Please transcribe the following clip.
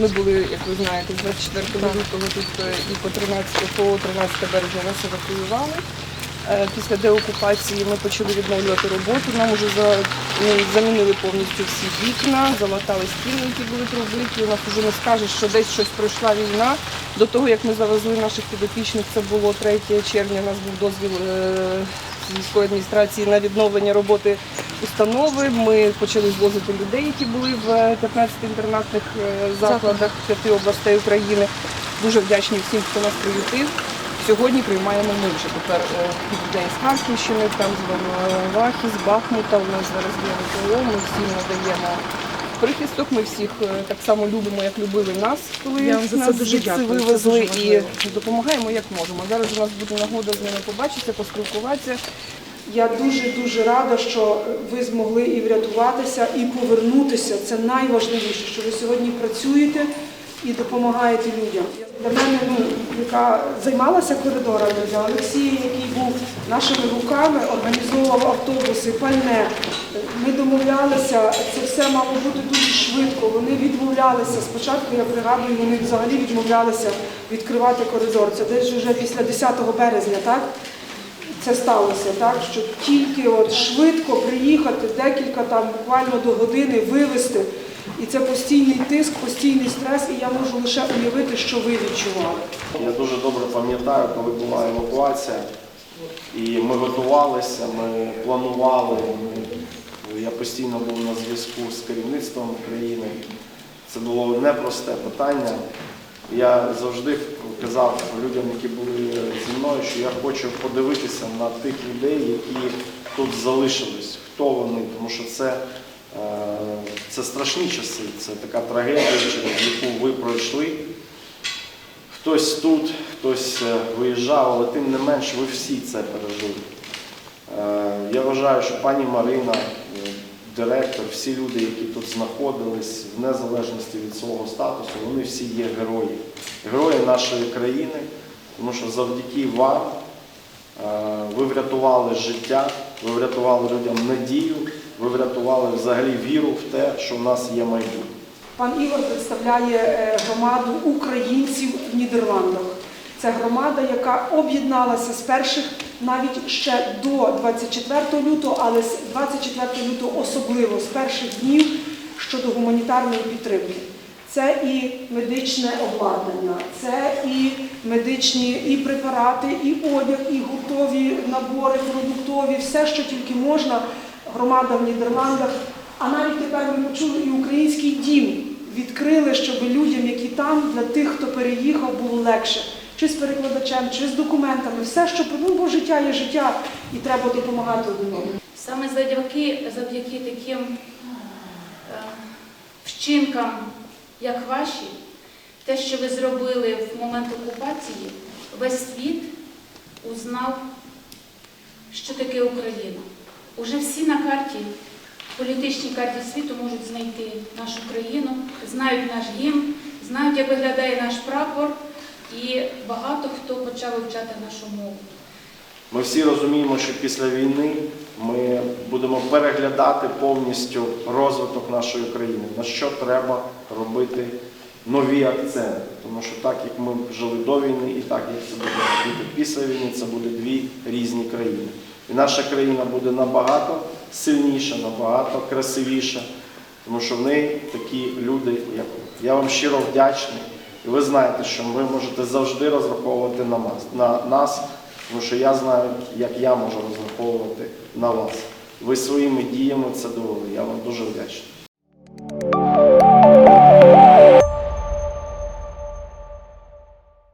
Ми були, як ви знаєте, з 24 лютого тут е, і по 13, по 13 березня нас евакуювали. Е, Після деокупації ми почали відновлювати роботу. Нам вже ну, замінили повністю всі вікна, залатали стіни, які були пробиті. У нас вже не скажеш, що десь щось пройшла війна. До того, як ми завезли наших підопічних, це було 3 червня, у нас був дозвіл е, з військової адміністрації на відновлення роботи установи. Ми почали звозити людей, які були в 15 інтернатних е, закладах п'яти областей України. Дуже вдячні всім, хто нас приютив. Сьогодні приймаємо ми вже тепер е, людей з Харківщини, там з Волновахи, з Бахмута. У нас зараз є ВПО, ми всім надаємо прихисток. Ми всіх е, так само любимо, як любили нас, коли Я вам за це нас дуже звідси дякую, це вивезли дуже і допомагаємо як можемо. Зараз у нас буде нагода з ними побачитися, поспілкуватися. Я дуже дуже рада, що ви змогли і врятуватися, і повернутися. Це найважливіше, що ви сьогодні працюєте і допомагаєте людям. Для мене, ну, яка займалася коридорами, для Олексія, який був нашими руками, організовував автобуси, пальне. Ми домовлялися, це все мало бути дуже швидко. Вони відмовлялися. Спочатку я пригадую, вони взагалі відмовлялися відкривати коридор. Це десь вже після 10 березня, так? Це сталося, так що тільки от швидко приїхати, декілька там буквально до години вивезти. І це постійний тиск, постійний стрес, і я можу лише уявити, що ви відчували. Я дуже добре пам'ятаю, коли була евакуація, і ми готувалися, ми планували. ми- Я постійно був на зв'язку з керівництвом країни. Це було непросте питання. Я завжди казав людям, які були зі мною, що я хочу подивитися на тих людей, які тут залишились, хто вони, тому що це, е, це страшні часи, це така трагедія, через яку ви пройшли. Хтось тут, хтось е, виїжджав, але тим не менш ви всі це пережили. Е, Я вважаю, що пані Марина, директор, всі люди, які тут знаходились, в незалежності від свого статусу, вони всі є герої. Герої нашої країни, тому що завдяки вам е, ви врятували життя, ви врятували людям надію, ви врятували взагалі віру в те, що в нас є майбутнє. Пан Ігор представляє е, громаду українців в Нідерландах. Це громада, яка об'єдналася з перших навіть ще до 24 лютого, але з 24 лютого особливо з перших днів щодо гуманітарної підтримки. Це і медичне обладнання, це і медичні і препарати, і одяг, і готові набори продуктові, все, що тільки можна. Громада в Нідерландах. А навіть тепер ми почули і український дім відкрили, щоб людям, які там, для тих, хто переїхав, було легше. Чи з перекладачем, чи з документами, все, що ну, бо життя є життя, і треба допомагати одному. Саме завдяки, завдяки таким е, вчинкам, як ваші, те, що ви зробили в момент окупації, весь світ узнав, що таке Україна. Уже всі на карті, політичній карті світу можуть знайти нашу країну, знають наш гімн, знають, як виглядає наш прапор, і багато хто почав вивчати нашу мову. Ми всі розуміємо, що після війни ми будемо переглядати повністю розвиток нашої країни, на що треба робити нові акценти. Тому що так, як ми жили до війни, і так, як це буде робити після війни, це буде дві різні країни. І наша країна буде набагато сильніша, набагато красивіша, тому що в неї такі люди, як. Я вам щиро вдячний. І ви знаєте, що ви можете завжди розраховувати на нас, на нас, тому що я знаю, як я можу розраховувати на вас. Ви своїми діями це довели. Я вам дуже вдячний.